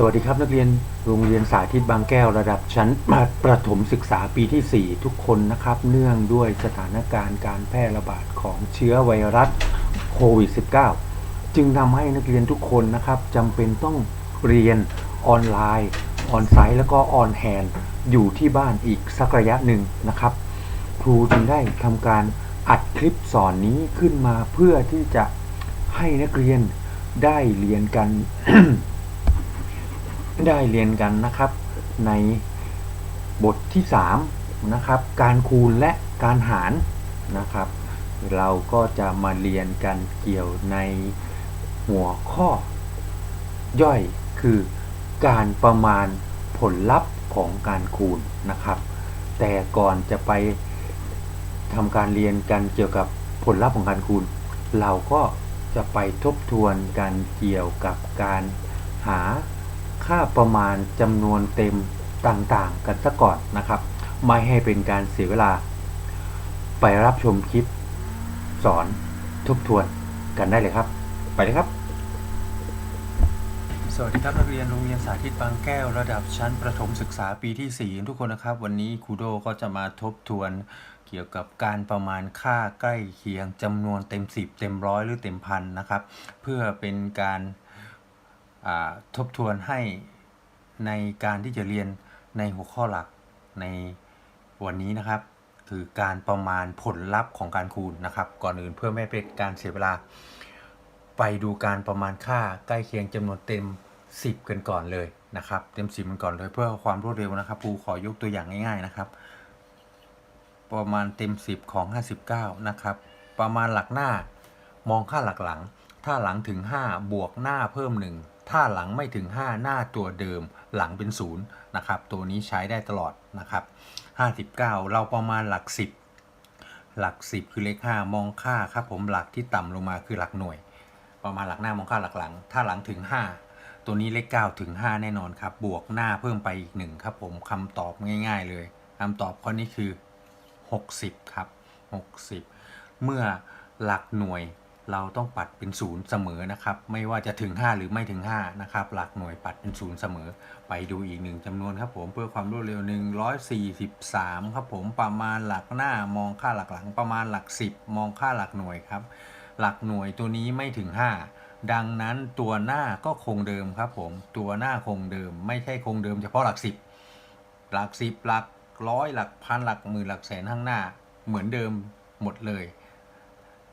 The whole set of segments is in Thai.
สวัสดีครับนักเรียนโรงเรียนสาธิตบางแก้วระดับชั้นประถมศึกษาปีที่ 4 ทุกคนนะครับ เนื่องด้วยสถานการณ์การแพร่ระบาดของเชื้อไวรัสโควิด -19 จึงทำให้นักเรียนทุกคนนะครับจำเป็นต้องเรียนออนไลน์ ออนไซต์แล้วก็ออนแฮนอยู่ที่บ้านอีกสักระยะหนึ่งนะครับ ครูจึงได้ทำการอัดคลิปสอนนี้ขึ้นมาเพื่อที่จะให้นักเรียนได้เรียนกัน ได้เรียนกันนะครับในบทที่3นะครับการคูณและการหารนะครับ เราก็จะมาเรียนกันเกี่ยวในหัวข้อย่อยคือการประมาณผลลัพธ์ของการคูณนะครับ แต่ก่อนจะไปทำการเรียนกันเกี่ยวกับผลลัพธ์ของการคูณ เราก็จะไปทบทวนกันเกี่ยวกับการหา ค่าประมาณจำนวนเต็มต่างๆ กันซะก่อนนะครับ ไม่ให้เป็นการเสียเวลา ไปรับชมคลิป สอนทบทวนกันได้เลยครับ ไปเลยครับ สวัสดีครับนักเรียนโรงเรียนสาธิตบางแก้วระดับชั้นประถมศึกษาปีที่ 4 ทุกคนนะครับ วันนี้ครูโดก็จะมาทบทวนเกี่ยวกับการประมาณค่าใกล้เคียงจำนวนเต็ม 10 เต็มร้อยหรือเต็มพันนะครับ เพื่อเป็นการ ทบทวนให้ในการที่จะเรียนในหัวข้อหลักในวันนี้นะครับ คือการประมาณผลลัพธ์ของการคูณนะครับ ก่อนอื่นเพื่อไม่เป็นการเสียเวลา ไปดูการประมาณค่าใกล้เคียงจำนวนเต็ม 10 กันก่อนเลยนะครับ เต็ม 10 กันก่อนเลยเพื่อความรวดเร็วนะครับครูขอยกตัวอย่างง่ายๆนะครับ ประมาณเต็ม 10 ของ 59 นะครับ ประมาณหลักหน้ามองค่าหลักหลัง ถ้าหลังถึง 5 บวกหน้าเพิ่ม 1 ถ้าหลังไม่ถึง 5 หน้าตัวเดิมหลังเป็น0นะครับตัวนี้ใช้ได้ตลอดนะครับ59 เราประมาณหลัก 10 หลัก 10 คือเลข 5 มองค่าครับผมหลักที่ต่ำลงมาคือหลักหน่วย ประมาณหลักหน้ามองค่าหลักหลัง ถ้าหลังถึง 5 ตัวนี้เลข 9 ถึง 5 แน่นอนครับ บวกหน้าเพิ่มไปอีก 1 ครับผมคำตอบง่าย ๆ เลยคำตอบข้อนี้คือ 60 ครับ 60 เมื่อหลักหน่วย เราต้องปัดเป็นศูนย์เสมอนะครับ ไม่ว่าจะถึง 5 หรือไม่ถึง5นะครับ หลักหน่วยปัดเป็นศูนย์เสมอ ไปดูอีกหนึ่งจำนวนครับผมเพื่อความรวดเร็ว 143 ครับผมประมาณหลักหน้ามองค่าหลักหลังประมาณหลัก 10 มองค่าหลักหน่วยครับ หลักหน่วยตัวนี้ไม่ถึง 5 ดังนั้นตัวหน้าก็คงเดิมครับผม ตัวหน้าคงเดิม ไม่ใช่คงเดิมเฉพาะหลัก 10 หลัก 10 หลักร้อยหลักพันหลักหมื่นหลักแสนข้างหน้า เหมือนเดิมหมดเลย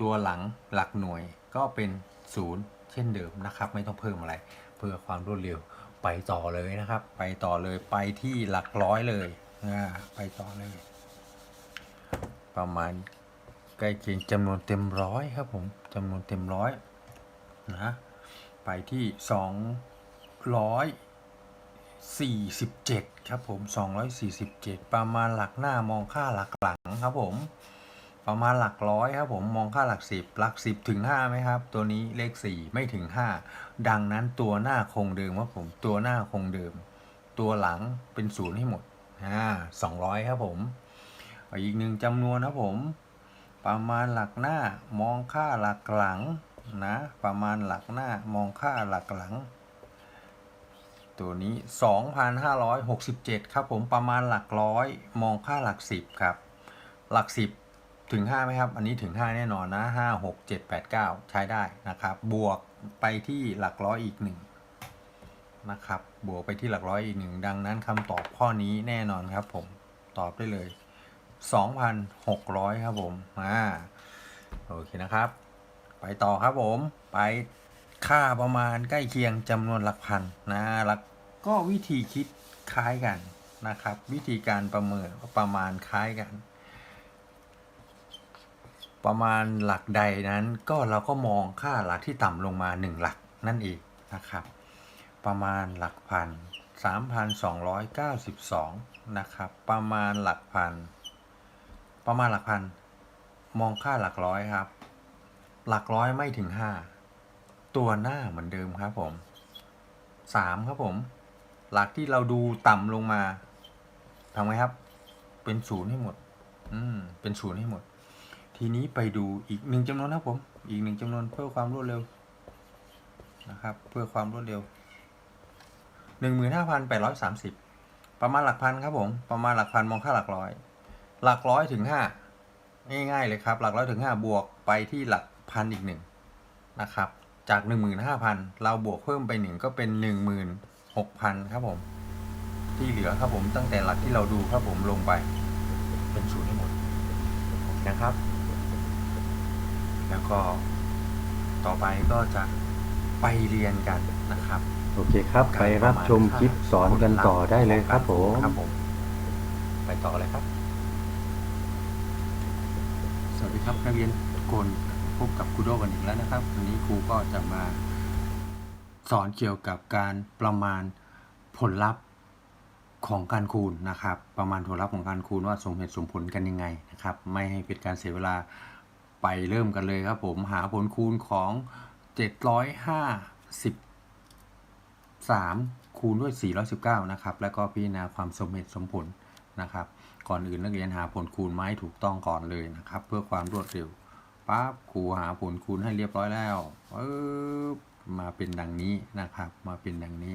ตัวหลังหลักหน่วยก็เป็นศูนย์เช่นเดิมนะครับ ไม่ต้องเพิ่มอะไร เพื่อความรวดเร็วไปต่อเลยนะครับ ไปต่อเลยไปที่หลักร้อยเลยไปต่อเลย ประมาณใกล้เคียงจำนวนเต็มร้อยครับผมจำนวนเต็มร้อยนะไปที่สองร้อย47 ครับผม 247 ประมาณหลักหน้ามองค่าหลักหลังครับผม ประมาณหลักร้อยครับผมมองค่าหลัก 10 หลัก 10 ถึง5ไหมครับ ตัวนี้เลข 4 ไม่ถึง 5 ดังนั้นตัวหน้าคงเดิมครับผมตัวหน้าคงเดิม ตัวหลังเป็นศูนย์ให้หมดอ่า200ครับผมอาอีกหนึ่งจำนวนครับผม ประมาณหลักหน้ามองค่าหลักหลังนะ ประมาณหลักหน้ามองค่าหลักหลัง ตัวนี้ 2,567 ครับผมประมาณหลักร้อย มองค่าหลัก 10 ครับ หลัก 10 ถึง 5ไหมครับ อันนี้ถึง 5 แน่นอนนะ 5 6 7 8 9 ใช้ได้นะครับ บวกไปที่หลักร้อยอีก 1 นะครับ บวกไปที่หลักร้อยอีก 1 ดังนั้นคำตอบข้อนี้แน่นอนครับผม ตอบได้เลย 2,600 ครับผมอ่าโอเคนะครับ ไปต่อครับผม ไปค่าประมาณใกล้เคียงจำนวนหลักพันนะหลักก็วิธีคิดคล้ายกันนะครับ วิธีการประเมินประมาณคล้ายกัน ประมาณหลักใดนั้นก็เราก็มองค่าหลักที่ต่ำลงมา 1 หลักนั่นเองนะครับ ประมาณหลักพัน 3,292 นะครับ ประมาณหลักพัน ประมาณหลักพัน มองค่าหลักร้อยครับ หลักร้อยไม่ถึง 5 ตัวหน้าเหมือนเดิมครับผม 3 ครับผม หลักที่เราดูต่ำลงมาทำไงครับ เป็นศูนย์ให้หมด อืม เป็นศูนย์ให้หมด ทีนี้ไปดูอีกหนึ่งจำนวนนะครับผม อีกหนึ่งจำนวนเพื่อความรวดเร็วนะครับ เพื่อความรวดเร็วหนึ่งหมื่นห้าพันแปดร้อยสามสิบประมาณหลักพันครับผม ประมาณหลักพันมองค่าหลักร้อย หลักร้อยถึงห้าง่ายๆเลยครับ หลักร้อยถึงห้าบวกไปที่หลักพันอีกหนึ่งนะครับ จากหนึ่งหมื่นห้าพันเราบวกเพิ่มไปหนึ่งก็เป็นหนึ่งหมื่นหกพันครับผม ที่เหลือครับผมตั้งแต่หลักที่เราดูครับผมลงไปเป็นศูนย์ให้หมดนะครับ แล้วก็ต่อไปก็จะไปเรียนกันนะครับ โอเคครับ ไปรับชมคลิปสอนกันต่อได้เลยครับผมครับผม ไปต่อเลยครับ สวัสดีครับนักเรียนทุกคนพบกับครูโดกันอีกแล้วนะครับ วันนี้ครูก็จะมา สอนเกี่ยวกับการประมาณผลลัพธ์ของการคูณนะครับ ประมาณผลลัพธ์ของการคูณว่าสมเหตุสมผลกันยังไงนะครับ ไม่ให้เป็นการเสียเวลา ไปเริ่มกันเลยครับผมหาผลคูณของ 753 คูณด้วย 419 นะครับ แล้วก็พิจารณาความสมเหตุสมผลนะครับ ก่อนอื่นนักเรียนหาผลคูณมาให้ถูกต้องก่อนเลยนะครับ เพื่อความรวดเร็วปั๊บครูหาผลคูณให้เรียบร้อยแล้วปึ๊บมาเป็นดังนี้นะครับ มาเป็นดังนี้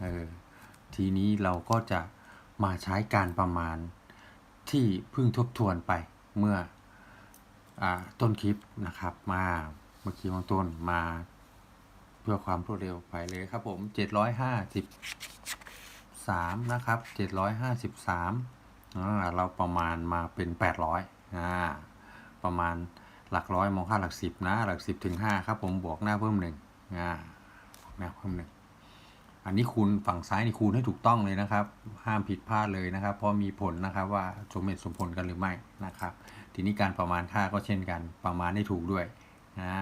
เออทีนี้เราก็จะมาใช้การประมาณที่เพิ่งทบทวนไปเมื่อ ต้นคลิปนะครับ มาเมื่อกี้ของต้นมา เพื่อความรวดเร็วไปเลยครับผม 753 นะครับ 753อ่าเราประมาณมาเป็น 800อ่าประมาณหลักร้อยมองค่าหลักสิบนะ หลักสิบถึงห้าครับผมบวกหน้าเพิ่มหนึ่งอ่าบวกหน้าเพิ่มหนึ่ง อันนี้คูณฝั่งซ้ายนี่คูณให้ถูกต้องเลยนะครับ ห้ามผิดพลาดเลยนะครับ เพราะมีผลนะครับว่าสมเหตุสมผลกันหรือไม่นะครับ ทีนี้การประมาณค่าก็เช่นกัน ประมาณให้ถูกด้วยนะ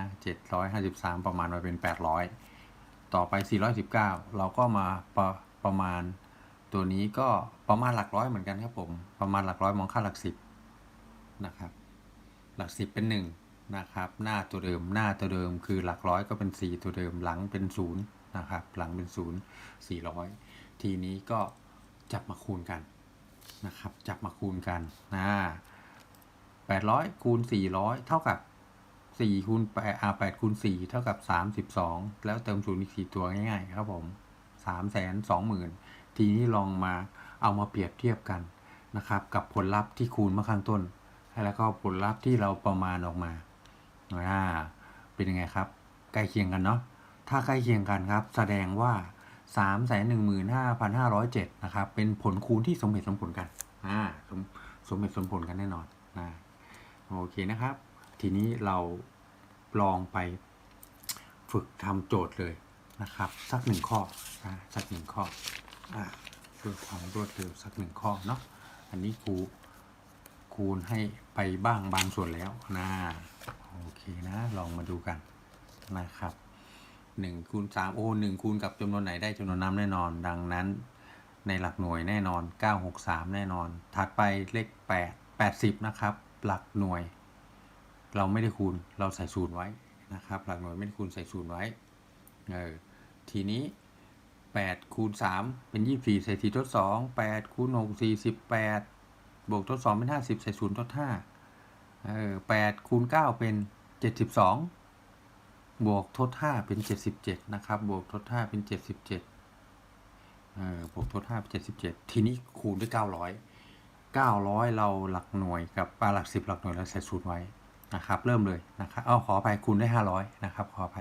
753 ประมาณมาเป็น 800 ต่อไป 419 เราก็มาประประมาณตัวนี้ก็ประมาณหลักร้อยเหมือนกันครับผม ประมาณหลักร้อยมองค่าหลักสิบนะครับ หลักสิบเป็นหนึ่งนะครับ หน้าตัวเดิม หน้าตัวเดิมคือหลักร้อยก็เป็นสี่ตัวเดิม หลังเป็นศู นะครับ หลังเป็นศูนย์สี่ร้อยทีนี้ก็จับมาคูณกันนะครับ จับมาคูณกันนะแปดร้อยคูณสี่ร้อยเท่ากับสี่คูณแปดอ่าแปดคูณสี่เท่ากับสามสิบสองแล้วเติมศูนย์อีกสี่ตัวง่ายๆครับผมสามแสนสองหมื่นทีนี้ลองมาเอามาเปรียบเทียบกันนะครับ กับผลลัพธ์ที่คูณเมื่อข้างต้น แล้วก็ผลลัพธ์ที่เราประมาณออกมาอ่าเป็นยังไงครับ ใกล้เคียงกันเนาะ ถ้าใกล้เคียงกันครับ แสดงว่า 3 1 5 5 0 7 นะครับ เป็นผลคูณที่สมเหตุสมผลกันอ่าสมสมเหตุสมผลกันแน่นอนนะโอเคนะครับ ทีนี้เราลองไปฝึกทำโจทย์เลยนะครับ สักหนึ่งข้อนะสักหนึ่งข้ออ่าเพื่อความรวดเร็วสักหนึ่งข้อเนาะอันนี้ครูคูณให้ไปบ้างบางส่วนแล้วนะโอเคนะ ลองมาดูกันนะครับ หนึ่งคูณสามโอ้หนึ่งคูณกับจำนวนไหนได้จำนวนน้ำแน่นอน ดังนั้น ในหลักหน่วยแน่นอน 963 แน่นอน ถัดไปเลข 8 80 นะครับ หลักหน่วย เราไม่ได้คูณเราใส่ศูนย์ไว้นะครับ หลักหน่วยไม่ได้คูณใส่ศูนย์ไว้เออทีนี้8คูณ3เป็น 24ใส่4ทด2 8คูณ6 48 บวกทดสองเป็นห้าสิบใส่ศูนย์ทดห้าเออแปดคูณเก้าเป็นเจ็ดสิ บวกทดห้าเป็นเจ็ดสิบเจ็ดนะครับ บวกทดห้าเป็นเจ็ดสิบเจ็ดเออบวกทดห้าเป็นเจ็ดสิบเจ็ดทีนี้คูณด้วยเก้าร้อยเก้าร้อยเราหลักหน่วยกับปลาหลักสิบหลักหน่วยเราใส่ศูนย์ไว้นะครับ เริ่มเลยนะครับ เอาขอไปคูณได้ห้าร้อยนะครับ ขอไป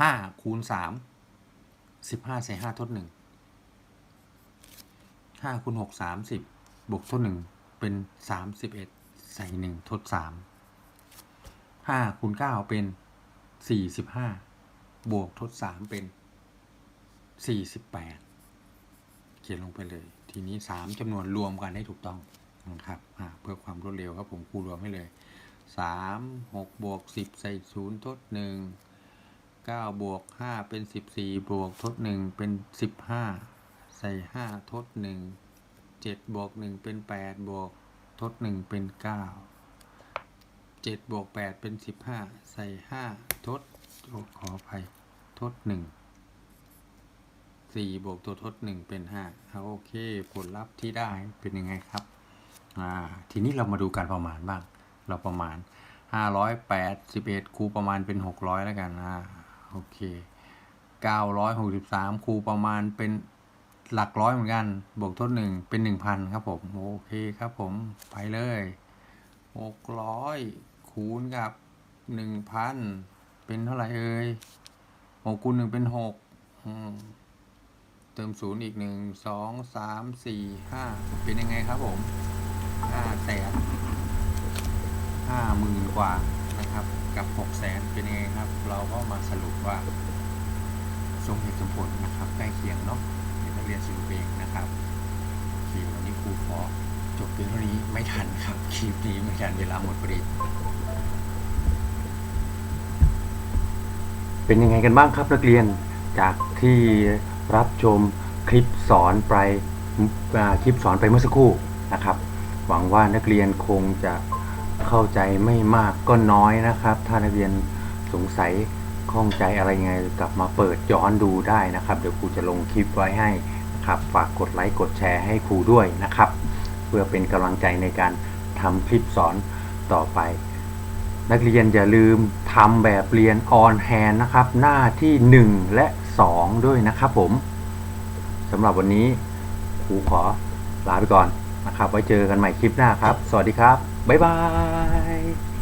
ห้าคูณสามสิบห้าใส่ห้าทดหนึ่งห้าคูณหกสามสิบบวกทดหนึ่งเป็นสามสิบเอ็ดใส่หนึ่งทดสามห้าคูณเก้าเป็น สี่สิบห้าบวกทดสามเป็นสี่สิบแปดเขียนลงไปเลย ทีนี้สามจำนวนรวมกันให้ถูกต้องนะครับเพื่อความรวดเร็วครับผมคูณรวมให้เลยสามหกบวกสิบใส่ศูนย์ทดหนึ่งเก้าบวกห้าเป็นสิบสี่บวกทดหนึ่งเป็นสิบห้าใส่ห้าทดหนึ่งเจ็ดบวกหนึ่งเป็นแปดบวกทดหนึ่งเป็นเก้าเจ็ดบวกแปดเป็นสิบห้าใส่ห้า ทดขออภัยทดหนึ่งสี่บวกตัวทดหนึ่งเป็นห้าเอาโอเค ผลลัพธ์ที่ได้เป็นยังไงครับอ่าทีนี้เรามาดูการประมาณบ้าง เราประมาณห้าร้อยแปดสิบเอ็ดคูประมาณเป็นหกร้อยแล้วกันอ่าโอเคเก้าร้อยหกสิบสามคูประมาณเป็นหลักร้อยเหมือนกัน บวกทดหนึ่งเป็นหนึ่งพันครับผม โอเคครับผมไปเลยหกร้อยคูณกับหนึ่งพัน เป็นเท่าไหร่เอ่ยหกคูณหนึ่งเป็นหกเติมศูนย์อีกหนึ่งสองสามสี่ห้าเป็นยังไงครับผมห้าแสนห้าหมื่นกว่านะครับกับหกแสนเป็นยังไงครับ เราก็มาสรุปว่าสมเหตุสมผลนะครับใกล้เคียงเนาะเด็กนักเรียนสรุปเองนะครับโอเควันนี้ครูขอจบเพียงเท่านี้ไม่ทันครับคลิปนี้ไม่ทันเวลาหมดพอดี เป็นยังไงกันบ้างครับนักเรียนจากที่รับชมคลิปสอนไปคลิปสอนไปเมื่อสักครู่นะครับ หวังว่านักเรียนคงจะเข้าใจไม่มากก็น้อยนะครับ ถ้านักเรียนสงสัยข้องใจอะไรไงกลับมาเปิดย้อนดูได้นะครับ เดี๋ยวครูจะลงคลิปไว้ให้นะครับฝากกดไลค์กดแชร์ให้ครูด้วยนะครับ เพื่อเป็นกำลังใจในการทำคลิปสอนต่อไป นักเรียนอย่าลืมทำแบบเรียนออนแฮนนะครับ หน้าที่ 1 และ 2 ด้วยนะครับผมสำหรับวันนี้ครูขอลาไปก่อนนะครับ ไว้เจอกันใหม่คลิปหน้าครับ สวัสดีครับ บ๊ายบาย